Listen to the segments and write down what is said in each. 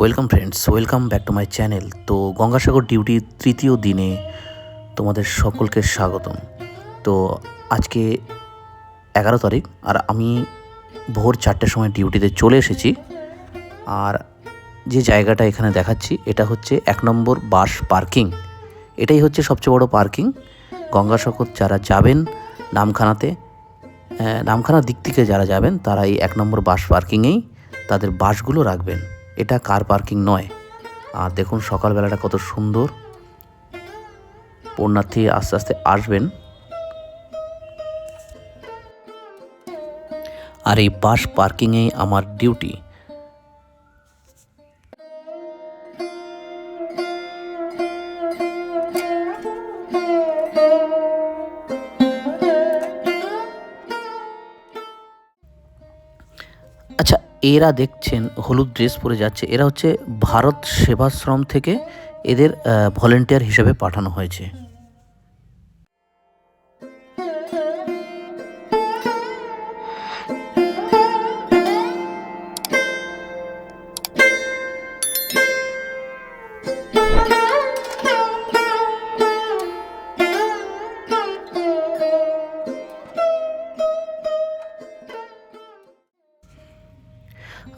Welcome friends welcome back to my channel তো গঙ্গাসাগর ডিউটির তৃতীয় দিনে তোমাদের সকলকে স্বাগতম। তো আজকে এগারো তারিখ, আর আমি ভোর চারটের সময় ডিউটিতে চলে এসেছি। আর যে জায়গাটা এখানে দেখাচ্ছি, এটা হচ্ছে এক নম্বর বাস পার্কিং এটাই হচ্ছে সবচেয়ে বড় পার্কিং গঙ্গাসাগর যারা যাবেন নামখানাতে নামখানার দিক থেকে যারা যাবেন তারা এই এক নম্বর বাস পার্কিংয়েই তাদের বাসগুলো রাখবেন। এটা কার পার্কিং নয়। আর দেখুন সকালবেলাটা কত সুন্দর। পুণ্যার্থী আস্তে আস্তে আসবেন। আর এই বাস পার্কিংয়েই আমার ডিউটি। এরা দেখছেন হলুদ ড্রেস পরে যাচ্ছে। এরা হচ্ছে ভারত সেবাশ্রম থেকে এদের ভলেন্টিয়ার হিসেবে পাঠানো হয়েছে।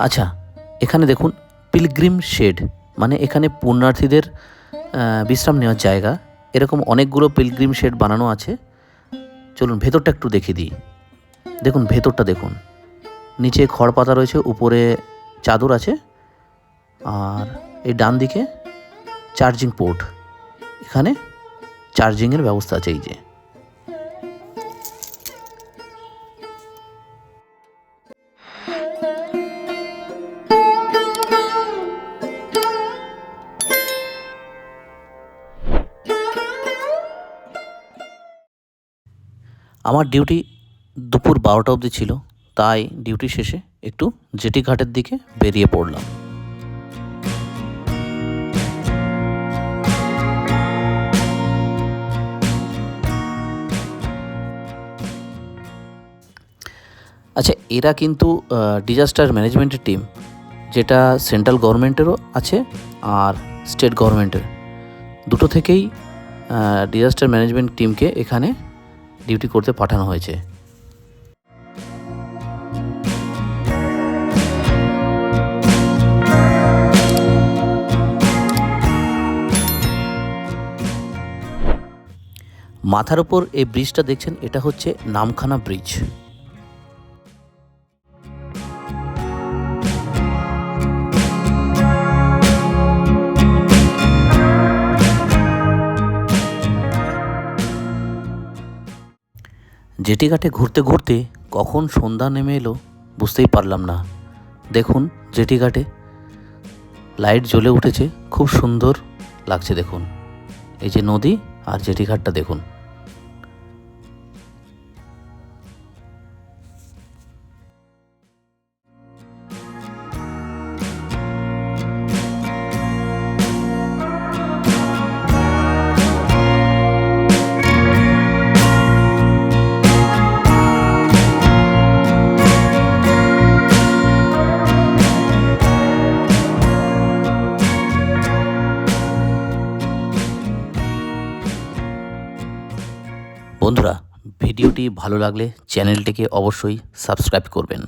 আচ্ছা এখানে দেখুন, পিলগ্রিম শেড মানে এখানে পুণ্যার্থীদের বিশ্রাম নেওয়ার জায়গা। এরকম অনেকগুলো পিলগ্রিম শেড বানানো আছে। চলুন, ভেতরটা একটু দেখিয়ে দিই। দেখুন, ভেতরটা দেখুন। নিচে খড় পাতা রয়েছে, উপরে চাদর আছে। আর এই ডান দিকে চার্জিং পোর্ট। এখানে চার্জিংয়ের ব্যবস্থা আছে এই যে। আমার ডিউটি দুপুর বারোটা অবধি ছিল, তাই ডিউটি শেষে একটু জেটি ঘাটের দিকে বেরিয়ে পড়লাম। আচ্ছা এরা কিন্তু ডিজাস্টার ম্যানেজমেন্টের টিম যেটা সেন্ট্রাল গভর্নমেন্টেরও আছে আর স্টেট গভর্নমেন্টের দুটো থেকেই ডিজাস্টার ম্যানেজমেন্ট টিমকে এখানে ডিউটি করতে পাঠানো হয়েছে। মাথার ওপর এই ব্রিজটা দেখছেন এটা হচ্ছে নামখানা ব্রিজ জেটি ঘাটে ঘুরতে ঘুরতে কখন সন্ধ্যা নেমে এলো বুঝতেই পারলাম না। দেখুন জেটি ঘাটে লাইট জ্বলে উঠেছে, খুব সুন্দর লাগছে দেখুন। এই যে নদী আর জেটি ঘাটটা দেখুন। বন্ধুরা ভিডিওটি ভালো লাগলে চ্যানেলটিকে অবশ্যই সাবস্ক্রাইব করবেন।